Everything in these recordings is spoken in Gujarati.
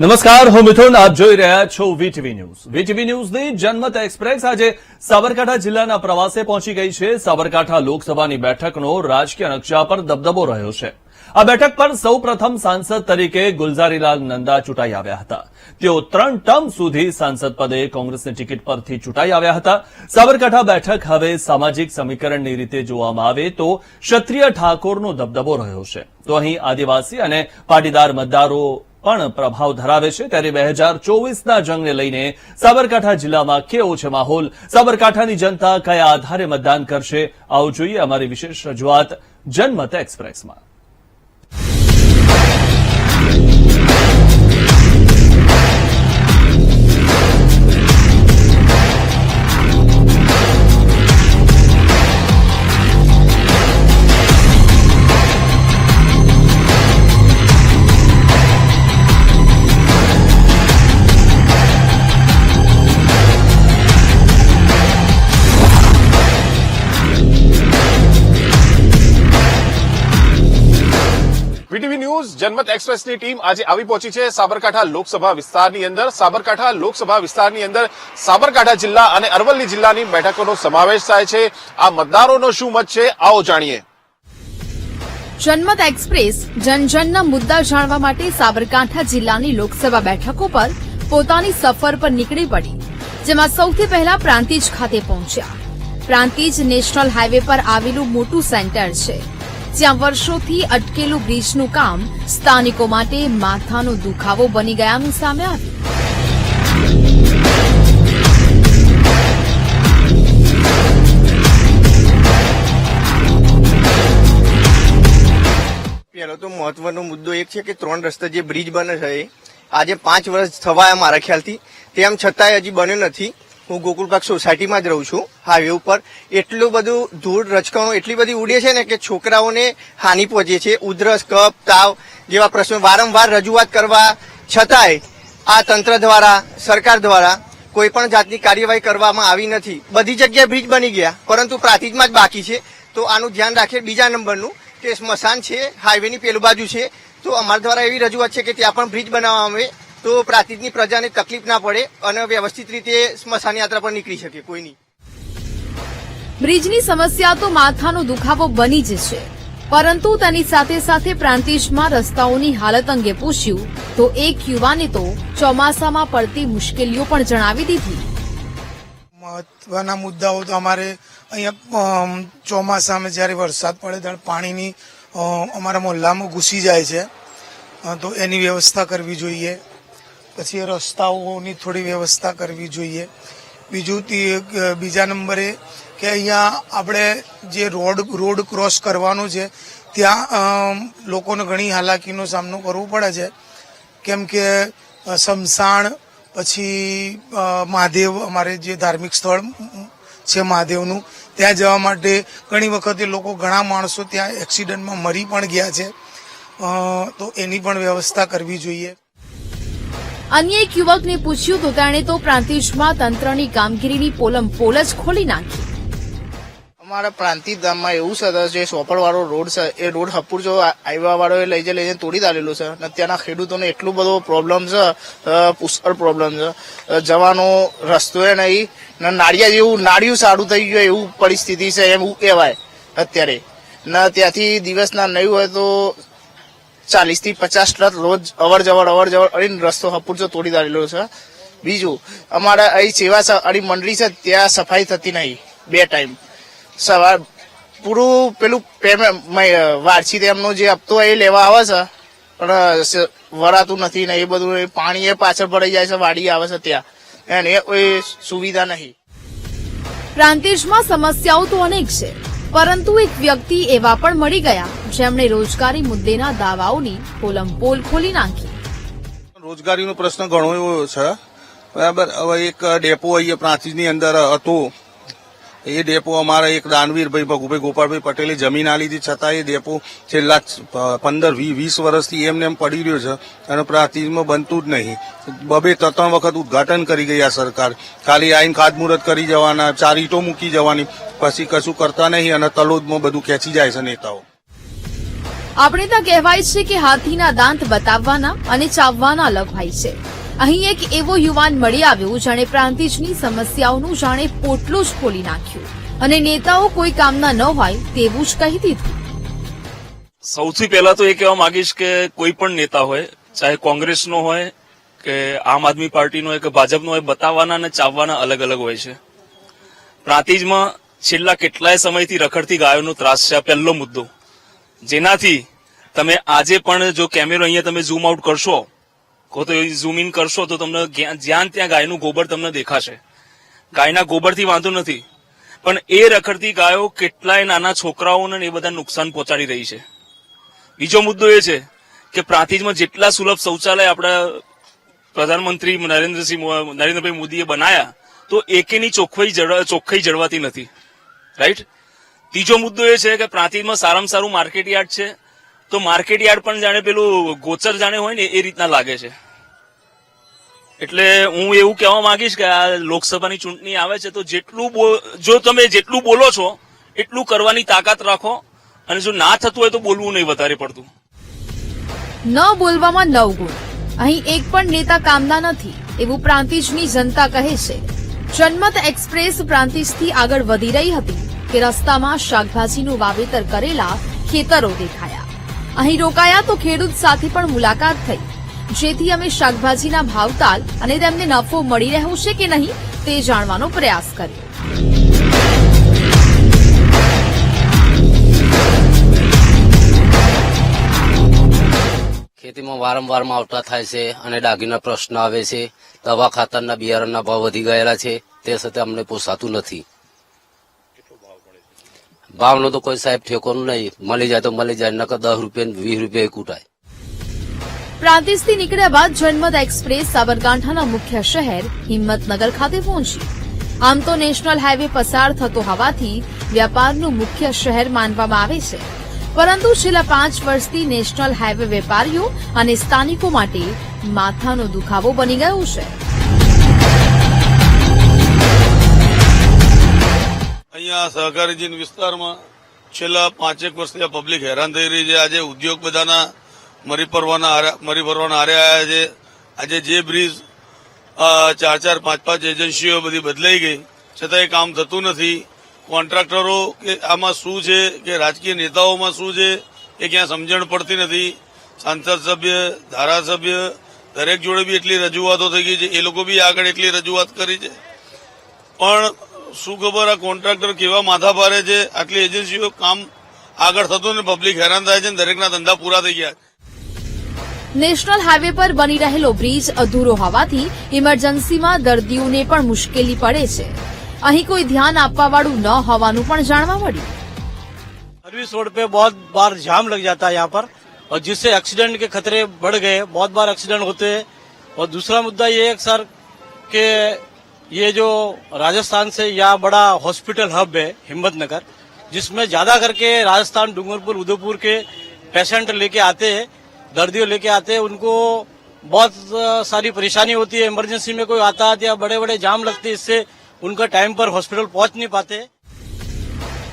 નમસ્કાર, હું મિથુન, આપ જોઈ રહ્યા છો વીટીવી ન્યૂઝ. વીટીવી ન્યૂઝની જનમત એક્સપ્રેસ આજે સાબરકાંઠા જિલ્લાના પ્રવાસે પહોંચી ગઈ છે. સાબરકાંઠા લોકસભાની બેઠકનો રાજકીય નકશા પર દબદબો રહ્યો છે. આ બેઠક પર સૌ પ્રથમ સાંસદ તરીકે ગુલઝારીલાલ નંદા ચૂંટાઈ આવ્યા હતા. તેઓ ત્રણ ટર્મ સુધી સાંસદ પદે કોંગ્રેસની ટિકિટ પરથી ચૂંટાઈ આવ્યા હતા. સાબરકાંઠા બેઠક હવે સામાજિક સમીકરણની રીતે જોવામાં આવે તો ક્ષત્રિય ઠાકોરનો દબદબો રહ્યો છે. તો અહીં આદિવાસી અને પાટીદાર મતદારો પણ પ્રભાવ ધરાવે છે ત્યારે બે હજાર ચોવીસના જંગને લઈને સાબરકાંઠા જિલ્લામાં કેવો છે માહોલ? સાબરકાંઠાની જનતા કયા આધારે મતદાન કરશે? આવું જોઈએ અમારી વિશેષ રજૂઆત જનમત એક્સપ્રેસમાં. જનમત એક્સપ્રેસની ટીમ આજે આવી પહોંચી છે સાબરકાંઠા લોકસભા વિસ્તારની અંદર. સાબરકાંઠા લોકસભા વિસ્તારની અંદર સાબરકાંઠા જિલ્લા અને અરવલ્લી જિલ્લાની બેઠકોનો સમાવેશ થાય છે. આ મતદારોનો શું મત છે, આવો જાણીએ. જનમત એક્સપ્રેસ જનજનના મુદ્દા જાણવા માટે સાબરકાંઠા જિલ્લાની લોકસભા બેઠકો પર પોતાની સફર પર નીકળી પડી, જેમાં સૌથી પહેલા પ્રાંતિજ ખાતે પહોંચ્યા. પ્રાંતિજ નેશનલ હાઈવે પર આવેલું મોટું સેન્ટર છે. જ્યાં વર્ષોથી અટકેલું બ્રિજનું કામ સ્થાનિકો માટે માથાનો દુખાવો બની ગયાનું સામે આવ્યું. પહેલો તો મહત્વનો મુદ્દો એક છે કે ત્રણ રસ્તા જે બ્રિજ બને છે એ આજે પાંચ વર્ષ થવાયા મારા ખ્યાલથી. તેમ છતાંય હજી બન્યો નથી. હું ગોકુલપાક સોસાયટીમાં જ રહું છું હાઈવે ઉપર. એટલું બધું ધૂળ રચકણો એટલી બધી ઉડે છે ને કે છોકરાઓને હાનિ પહોંચે છે. ઉધરસ કફ તાવ જેવા પ્રશ્નો વારંવાર રજૂઆત કરવા છતાંય આ તંત્ર દ્વારા, સરકાર દ્વારા કોઈ પણ જાતની કાર્યવાહી કરવામાં આવી નથી. બધી જગ્યાએ બ્રિજ બની ગયા, પરંતુ પ્રાતિજમાં જ બાકી છે. તો આનું ધ્યાન રાખીએ બીજા નંબરનું, કે સ્મશાન છે હાઈવેની પેલું બાજુ છે. તો અમારા દ્વારા એવી રજૂઆત છે કે ત્યાં પણ બ્રિજ બનાવવામાં આવે. તો પ્રાંતિજની પ્રજાને તકલીફ ના પડે અને વ્યવસ્થિત રીતે સ્મશાન યાત્રા પર નીકળી શકે કોઈની બ્રિજની સમસ્યા તો માથાનો દુખાવો બની જ છે. પરંતુ તેની સાથે સાથે પ્રાંતિજમાં રસ્તાઓની હાલત અંગે પૂછ્યું તો એક યુવાને તો ચોમાસામાં પડતી મુશ્કેલીઓ પણ જણાવી દીધી. મહત્વના મુદ્દાઓ તો અમારે અહીંયા અમ, ચોમાસામાં જ્યારે વરસાદ પડે ત્યારે પાણીની અમારા મોહલ્લામાં ઘૂસી જાય છે. તો એની વ્યવસ્થા કરવી જોઈએ. પછી રસ્તાઓની થોડી વ્યવસ્થા કરવી જોઈએ. બીજું તી- બીજા નંબરે કે અહીંયા આપણે જે રોડ રોડ ક્રોસ કરવાનો છે, ત્યાં લોકોને ઘણી હાલાકીનો સામનો કરવો પડે છે. કેમ કે સમસાણ પછી મહાદેવ, અમારે જે ધાર્મિક સ્થળ છે મહાદેવનું, ત્યાં જવા માટે ઘણી વખતે લોકો ઘણા માણસો ત્યાં એક્સિડન્ટમાં મરી પણ ગયા છે. તો એની પણ વ્યવસ્થા કરવી જોઈએ. અન્ય એક યુવકને પૂછ્યું, તો તેણે તો પ્રાંતિજમાં તંત્રની કામગીરીની પોલમ પોલ જ ખોલી નાખી. અમારા પ્રાંતિજ ગામમાં એવું છે જે સોપડ વાળો રોડ છે, એ રોડ હપુર જો આવ્યા વાળો એ લઈ જઈ લઈને તોડી દાલેલું છે. અને ત્યાંના ખેડૂતોને એટલું બધો પ્રોબ્લેમ છે પુષ્કળ પ્રોબ્લેમ છે. જવાનો રસ્તો એ નહીં, ને નાળિયા જેવું નાળિયું સારું થઈ ગયું એવું પરિસ્થિતિ છે એવું કહેવાય અત્યારે. ને ત્યાંથી દિવસના નહીં હોય તો ચાલીસથી પચાસ ટ્રક રોજ અવર જવર અવર જવર કરીને રસ્તો હપુર તોડી દાડેલો છે. બીજું, અમારા અહીં સેવા અડી મંડળી છે, ત્યાં સફાઈ થતી નહીં, બે ટાઈમ. સવાર, પૂરું પેલું પેમેન્ટ વાર્ષિક એમનો જે હપ્તો એ લેવા આવે છે, પણ વરાતું નથી ને એ બધું પાણી એ પાછળ ભરાઈ જાય છે, વાડી આવે છે ત્યાં. એને કોઈ સુવિધા નહીં. પ્રાંતિજમાં સમસ્યાઓ તો અનેક છે. પરંતુ એક વ્યક્તિ એવા પણ મળી ગયા જેમણે રોજગારી મુદ્દેના દાવાઓની પોલમપોલ ખોલી નાખી. રોજગારીનો પ્રશ્ન ઘણો એવો છે. બરાબર? હવે એક ડેપો અહીંયા પ્રાંતિજની અંદર હતો. એ ડેપો અમારા એક દાનવીરભાઈ ભગુભાઈ ગોપાલભાઈ પટેલે જમીન આ લીધી છતાં એ ડેપો છેલ્લા પંદર વીસ વર્ષથી એમને એમ પડી રહ્યો છે અને પ્રાતિમાં બનતું જ નહીં. બબે ત્રણ વખત ઉદઘાટન કરી ગઈ આ સરકાર. ખાલી આઈન ખાતમુહૂર્ત કરી જવાના, ચાર ઈટો મૂકી જવાની. પછી કશું કરતા નહીં અને તલોદમાં બધું ખેંચી જાય છે નેતાઓ. આપણે ત્યાં કહેવાય છે કે હાથીના દાંત બતાવવાના અને ચાવવાના અલગ હોય છે. અહીં એક એવો યુવાન મળી આવ્યો જેણે પ્રાંતિજની સમસ્યાઓનું જાણે પોટલું જ ખોલી નાખ્યું. અને નેતાઓ કોઈ કામના ન હોય તેવું જ કહી દીધું. સૌથી પહેલા તો એ કહેવા માંગીશ કે કોઈ પણ નેતા હોય, ચાહે કોંગ્રેસનો હોય કે આમ આદમી પાર્ટીનો હોય કે ભાજપનો હોય, બતાવવાના અને ચાવવાના અલગ અલગ હોય છે. પ્રાંતિજમાં છેલ્લા કેટલાય સમયથી રખડતી ગાયોનો ત્રાસ છે આ પહેલો મુદ્દો. જેનાથી તમે આજે પણ જો કેમેરો અહીંયા તમે ઝૂમ આઉટ કરશો કો તો ઝૂમ ઇન કરશો તો તમને જ્યાં ત્યાં ગાયનું ગોબર તમને દેખાશે. ગાયના ગોબરથી વાંધો નથી. પણ એ રખડતી ગાયો કેટલાય નાના છોકરાઓને એ બધા નુકસાન પહોંચાડી રહી છે. બીજો મુદ્દો એ છે કે પ્રાંતિજમાં જેટલા સુલભ શૌચાલય આપણા પ્રધાનમંત્રી નરેન્દ્રસિંહ નરેન્દ્રભાઈ મોદીએ બનાયા, તો એકેની ચોખ્ખાઈ ચોખ્ખાઈ જળવાતી નથી. રાઈટ ત્રીજો મુદ્દો એ છે કે પ્રાંતિજમાં સારામાં સારું માર્કેટ યાર્ડ છે. તો માર્કેટ યાર્ડ પણ જાણે પેલું ગોચર જાણે હોય ને, એ રીતના લાગે છે. એટલે હું એવું કહેવા માંગીશ કે આ લોકસભાની ચૂંટણી આવે છે, તો જેટલું જો તમે જેટલું બોલો છો, એટલું કરવાની તાકાત રાખો, અને જો ના થતું હોય તો બોલવું નહીં વધારે પડતું. ન બોલવામાં નવ ગુણ. અહીં એક પણ નેતા કામના નથી, એવું પ્રાંતિજની જનતા કહે છે. જનમત એક્સપ્રેસ પ્રાંતિજથી આગળ વધી રહી હતી, કે રસ્તામાં શાકભાજીનું વાવેતર કરેલા ખેતરો દેખાયા. અહીં રોકાયા તો ખેડૂત સાથે પણ મુલાકાત થઈ. જેથી અમે શાકભાજીના ભાવતાલ અને તેમને નફો મળી રહ્યો છે કે નહીં તે જાણવાનો પ્રયાસ કર્યો. ખેતીમાં વારંવાર માવઠા થાય છે અને ડાઘીના પ્રશ્ન આવે છે. દવા ખાતરના બિયારણના ભાવ વધી ગયેલા છે. તે સાથે અમને પોસાતું નથી. ભાવનો તો કોઈ સાહેબ ઠેકોનું નહીં. મળી જાય તો મળી જાય, નકર દસ રૂપિયા વીસ રૂપિયા કૂટાય. પ્રાંતિજથી નીકળ્યા બાદ જનમત એક્સપ્રેસ, સાબરકાંઠાના મુખ્ય શહેર, હિંમતનગર ખાતે પહોંચી. આમ તો નેશનલ હાઈવે પસાર થતો હોવાથી વ્યાપારનું મુખ્ય શહેર માનવામાં આવે છે. પરંતુ છેલ્લા પાંચ વર્ષથી નેશનલ હાઈવે વેપારીઓ અને સ્થાનિકો માટે માથાનો દુખાવો બની ગયો છે. અહીંયા સહકારીજીન વિસ્તારમાં છેલ્લા પાંચેક વર્ષથી આ પબ્લિક હેરાન થઈ રહી છે. આજે ઉદ્યોગ બધાના મરી પરવાના મરી ભરવાના આરે આવ્યા છે. આજે જે બ્રિજ ચાર ચાર પાંચ પાંચ એજન્સીઓ બધી બદલાઈ ગઈ. છતાં એ કામ થતું નથી. કોન્ટ્રાક્ટરો કે આમાં શું છે, કે રાજકીય નેતાઓમાં શું છે, એ ક્યાં સમજણ પડતી નથી. સાંસદ સભ્ય, ધારાસભ્ય, દરેક જોડે બી એટલી રજૂઆતો થઈ ગઈ છે. એ લોકો બી આગળ એટલી રજૂઆત કરી છે. પણ શું ખબર આ કોન્ટ્રાક્ટર કેવા માથા ભારે છે આટલી એજન્સીઓ કામ આગળ થતું ને પબ્લિક હેરાન થાય છે ને દરેકના ધંધા પૂરા થઈ ગયા છે. નેશનલ હાઈવે પર બની રહેલો બ્રિજ અધૂરો હોવાથી ઇમરજન્સીમાં દર્દીઓને પણ મુશ્કેલી પડે છે અહીં કોઈ ધ્યાન આપવાવાળું ન હોવાનું પણ જાણવા મળ્યું सर्विस रोड पे बहुत बार जाम लग जाता है यहाँ पर और जिससे एक्सीडेंट के खतरे बढ़ गए बहुत बार एक्सीडेंट होते हैं और दूसरा मुद्दा ये है कि सर कि ये जो राजस्थान से यहाँ बड़ा हॉस्पिटल हब है हिम्मतनगर जिसमें ज्यादा करके राजस्थान डूंगरपुर उदयपुर के पेशेंट लेके आते हैं दर्दियों लेके आते हैं उनको बहुत अ, सारी परेशानी होती है इमरजेंसी में कोई आता है या बड़े बड़े जाम लगते हैं इससे उनका टाइम पर हॉस्पिटल पहुंच नहीं पाते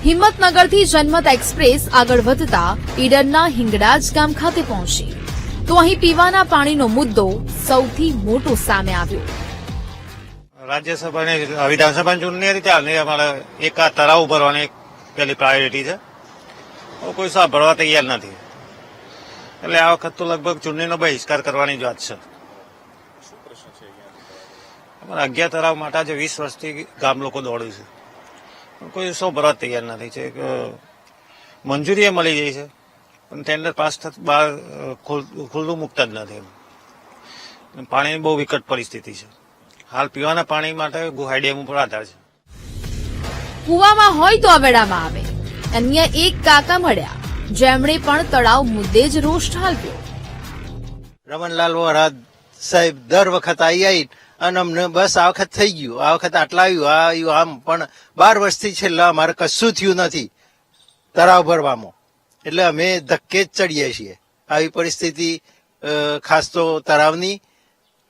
હિંમતનગરથી જનમત એક્સપ્રેસ આગળ વધતા ઈડરના હિંગડાજ ગામ ખાતે પહોંચી તો અહીં પીવાના પાણીનો મુદ્દો સૌથી મોટો સામે આવ્યો રાજ્યસભાની વિધાનસભાની ચૂંટણી હતી ત્યારની અમારે એક આ તળાવ ભરવાની પેલી પ્રાયોરિટી છે. કોઈ સાંભળવા તૈયાર નથી. એટલે આ વખત તો લગભગ ચૂંટણીનો બહિષ્કાર કરવાની જ વાત છે. અમારા અગિયાર તળાવ માટે આજે વીસ વર્ષથી ગામ લોકો દોડ્યું છે. કોઈ સૌ ભરવા તૈયાર નથી છે મંજૂરી એ મળી ગઈ છે. પણ ટેન્ડર પાસ થતા, બહાર ખુલ- ખુલ્લું મૂકતા જ નથી પાણીની બહુ વિકટ પરિસ્થિતિ છે. હાલ પીવાના પાણી માટે ગુહાઈ ડેમ ઉપર આધાર છે. કુવામાં હોય તો અવેડામાં આવે. અન્ય એક કાકા મળ્યા. જેમણે પણ તળાવ મુદ્દે જ રોષ ઠાલવ્યો. રમણલાલ વરાદ સાહેબ દર વખત આવી આવી અને અમને બસ આ વખત થઈ ગયું. આ વખત આટલા આવ્યું આ આવ્યું આમ. પણ બાર વર્ષથી છેલ્લા અમારે કશું થયું નથી. તળાવ ભરવામાં. એટલે અમે ધક્કે જ ચડીએ છીએ. આવી પરિસ્થિતિ ખાસ તો તળાવની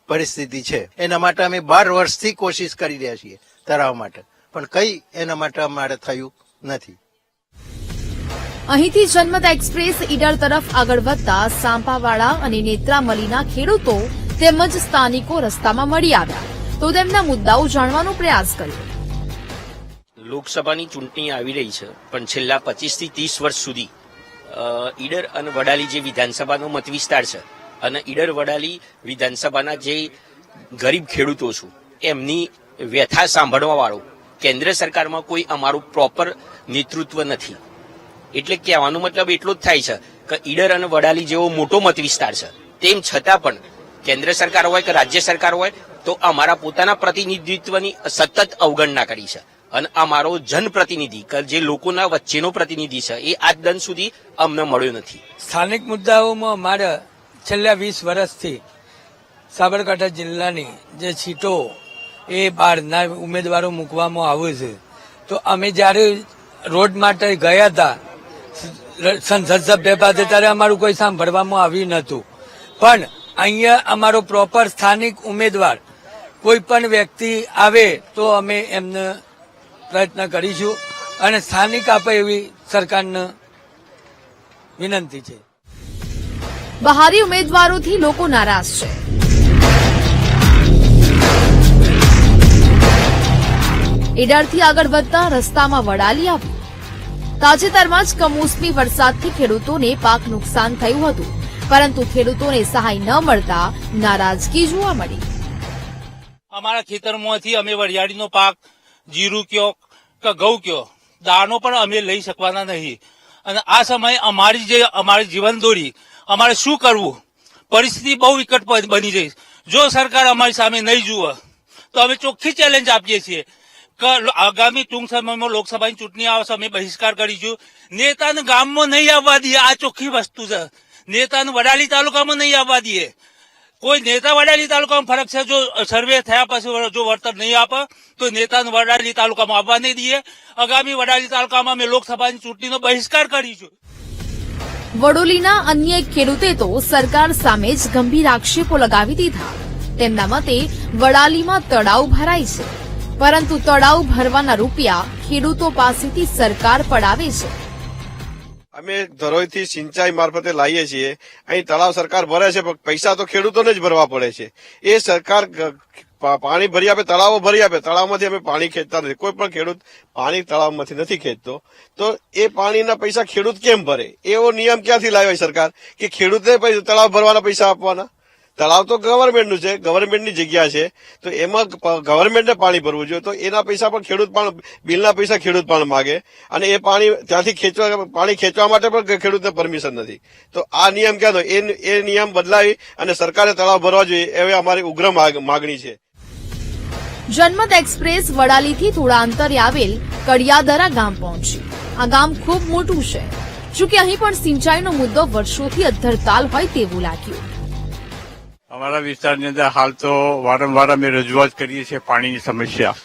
પરિસ્થિતિ છે. એના માટે અમે બાર વર્ષથી કોશિશ કરી રહ્યા છીએ તળાવ માટે. પણ કઈ એના માટે અમારે થયું નથી. અહીંથી જન્મતા એક્સપ્રેસ ઈડર તરફ આગળ વધતા સાંપાવાડા અને નેત્રામલીના ખેડૂતો તેમજ સ્થાનિકો રસ્તામાં મળી આવ્યા. તો તેમના મુદ્દાઓ જાણવાનો પ્રયાસ કર્યો. લોકસભાની ચૂંટણી આવી રહી છે પણ છેલ્લા પચીસથી ત્રીસ વર્ષ સુધી અ, ઈડર અને વડાલી જે વિધાનસભાનો મત વિસ્તાર છે અને ઈડર વડાલી વિધાનસભાના જે ગરીબ ખેડૂતો છું, એમની વ્યથા સાંભળવા વાળો કેન્દ્ર સરકારમાં કોઈ અમારું પ્રોપર નેતૃત્વ નથી. એટલે કહેવાનો મતલબ એટલો જ થાય છે કે ઈડર અને વડાલી જેવો મોટો મત વિસ્તાર છે. તેમ છતાં પણ કેન્દ્ર સરકાર હોય કે રાજ્ય સરકાર હોય, તો અમારા પોતાના પ્રતિનિધિત્વની સતત અવગણના કરી છે. અને અમારો જનપ્રતિનિધિ, કે જે લોકોના વચ્ચેનો પ્રતિનિધિ છે, એ આજ દન સુધી અમને મળ્યો નથી. સ્થાનિક મુદ્દાઓમાં મારે છેલ્લા વીસ વર્ષથી સાબરકાંઠા જિલ્લાની જે સીટો એ બહારના ઉમેદવારો મૂકવામાં આવે છે. તો અમે જ્યારે રોડ માટે ગયા હતા, સંસદ સભ્ય પાસે, ત્યારે અમારું કોઈ સાંભળવામાં આવ્યું નહોતું. પણ અહીંયા અમારો પ્રોપર સ્થાનિક ઉમેદવાર કોઈ પણ વ્યક્તિ આવે તો અમે એમને પ્રયત્ન કરીશું અને સ્થાનિક આપે એવી સરકારને વિનંતી છે. બહારી ઉમેદવારોથી લોકો નારાજ છે. ઈડરથી આગળ વધતા રસ્તામાં વડાલી આવ્યું તાજેતરમાં જ કમોસમી વરસાદથી ખેડૂતોને પાક નુકસાન થયું હતું. પરંતુ ખેડૂતોને સહાય ન મળતા નારાજગી જોવા મળી. અમારા ખેતરમાંથી અમે વરિયાળીનો પાક, જીરું કયો કે ઘઉં કયો દાણો પણ અમે લઈ શકવાના નહીં. અને આ સમયે અમારી જે અમારી જીવન દોરી અમારે શું કરવું? પરિસ્થિતિ બહુ વિકટ બની રહી જો સરકાર અમારી સામે નહીં જુએ, તો અમે ચોખ્ખી ચેલેન્જ આપીએ છીએ. આગામી ટૂંક સમયમાં લોકસભાની ચૂંટણી આવશે, અમે બહિષ્કાર કરીશું. નેતાને ગામમાં નહીં આવવા દઈએ, આ ચોખ્ખી વસ્તુ છે. નેતાને વડાલી તાલુકામાં નહીં આવવા દઈએ. કોઈ નેતા વડાલી તાલુકામાં ફરક છે? જો સર્વે થયા પછી જો વળતર નહીં આપે, તો નેતાને વડાલી તાલુકામાં આવવા નહીં દઈએ. આગામી વડાલી તાલુકામાં અમે લોકસભાની ચૂંટણીનો બહિષ્કાર કરીશું. વડોલીના અન્ય ખેડૂતે તો સરકાર સામે જ ગંભીર આક્ષેપો લગાવી દીધા. તેમના મતે વડાલીમાં તળાવ ભરાય છે. પરંતુ તળાવ ભરવાના રૂપિયા ખેડૂતો પાસેથી સરકાર પડાવે છે. અમે ધરોઈથી સિંચાઈ મારફતે લાવીએ છીએ. અહીં તળાવ સરકાર ભરે છે, પણ પૈસા તો ખેડૂતોને જ ભરવા પડે છે. એ સરકાર પાણી ભરી આપે, તળાવો ભરી આપે. તળાવમાંથી અમે પાણી ખેંચતા નથી. કોઈ પણ ખેડૂત પાણી તળાવમાંથી નથી ખેંચતો. તો એ પાણીના પૈસા ખેડૂત કેમ ભરે? એવો નિયમ ક્યાંથી લાવ્યો સરકાર? કે ખેડૂતને તળાવ ભરવાના પૈસા આપવાના. તળાવ તો ગવર્મેન્ટનું છે. ગવર્મેન્ટની જગ્યા છે. તો એમાં ગવર્મેન્ટને પાણી ભરવું જોઈએ. તો એના પૈસા પણ ખેડૂત પણ બિલના પૈસા ખેડૂત પણ માગે. અને એ પાણી ત્યાંથી ખેંચવા પાણી ખેંચવા માટે પણ ખેડૂતને પરમિશન નથી. તો આ નિયમ ક્યાં એ એ નિયમ બદલાવી અને સરકારે તળાવ ભરવા જોઈએ. એવી અમારી ઉગ્ર માગ- માગણી છે. જન્મત એક્સપ્રેસ વડાલીથી થોડા અંતરે આવેલ કડિયાદરા ગામ પહોંચી. આ ગામ ખૂબ મોટું છે. જોકે અહીં પણ સિંચાઈનો મુદ્દો વર્ષોથી અધ્ધરતાલ હોય તેવું લાગ્યું. અમારા વિસ્તારની અંદર હાલ તો વારંવાર અમે રજૂઆત કરીએ છીએ પાણીની સમસ્યા.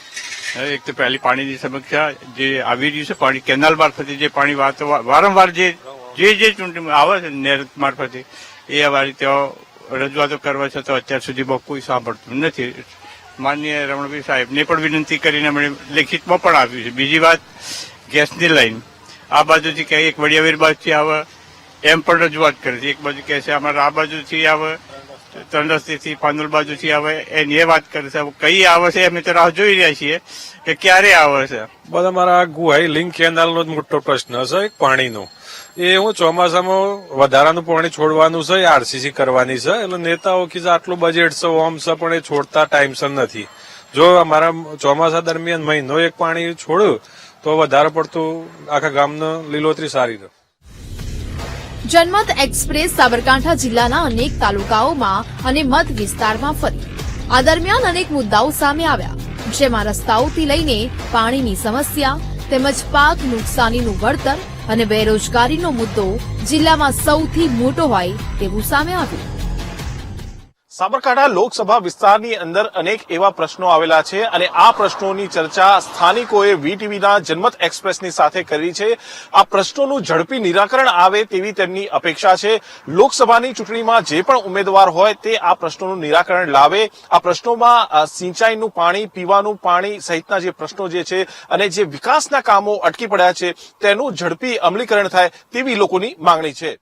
એક તો પહેલી પાણીની સમસ્યા જે આવી રહ્યું છે, પાણી કેનાલ મારફતે જે પાણી વાતો વારંવાર જે જે જે ચૂંટણીમાં આવે છે, નેર મારફતે, એ અમારી ત્યાં રજૂઆતો કરવા છતાં અત્યાર સુધીમાં કોઈ સાંભળતું નથી. માનનીય રમણભાઈ સાહેબને પણ વિનંતી કરીને અમે લેખિતમાં પણ આપ્યું છે. બીજી વાત, ગેસની લાઈન. આ બાજુથી કહે એક વડિયાવીર બાજુથી આવે, એમ પણ રજૂઆત કરી છે. એક બાજુ કહે છે, અમારે આ બાજુથી આવે, ત્રણ પાંદુલ બાજુથી આવે, એની એ વાત કરે છે. કઈ આવે છે? અમે તો રાહ જોઈ રહ્યા છીએ કે ક્યારે આવે છે. બધા મારા ગુહાઈ લિંક કેનાલનો જ મોટો પ્રશ્ન છે પાણીનો. એ હું ચોમાસામાં વધારાનું પાણી છોડવાનું છે, આરસીસી કરવાની છે. એટલે નેતાઓ કીધું આટલું બજેટ છે, ઓમ છે, પણ એ છોડતા ટાઈમસર નથી. જો અમારા ચોમાસા દરમિયાન મહિનો એક પાણી છોડ્યું, તો વધારે પડતું આખા ગામનું લીલોતરી સારી રહે. જનમત એક્સપ્રેસ સાબરકાંઠા જિલ્લાના અનેક તાલુકાઓમાં અને મત વિસ્તારમાં ફરી. આ દરમિયાન અનેક મુદ્દાઓ સામે આવ્યા. જેમાં રસ્તાઓથી લઈને પાણીની સમસ્યા તેમજ પાક નુકસાનીનું વળતર અને બેરોજગારીનો મુદ્દો જિલ્લામાં સૌથી મોટો હોય તેવું સામે આવ્યું. સાબરકાંઠા લોકસભા વિસ્તારની અંદર અનેક એવા પ્રશ્નો આવેલા છે અને આ પ્રશ્નોની ચર્ચા સ્થાનિકોએ વીટીવીના જનમત એક્સપ્રેસની સાથે કરી છે. આ પ્રશ્નોનું ઝડપી નિરાકરણ આવે તેવી તેમની અપેક્ષા છે. લોકસભાની ચૂંટણીમાં જે પણ ઉમેદવાર હોય તે આ પ્રશ્નોનું નિરાકરણ લાવે. આ પ્રશ્નોમાં સિંચાઈનું પાણી, પીવાનું પાણી સહિતના જે પ્રશ્નો જે છે અને જે વિકાસના કામો અટકી પડ્યા છે તેનું ઝડપી અમલીકરણ થાય તેવી લોકોની માંગણી છે.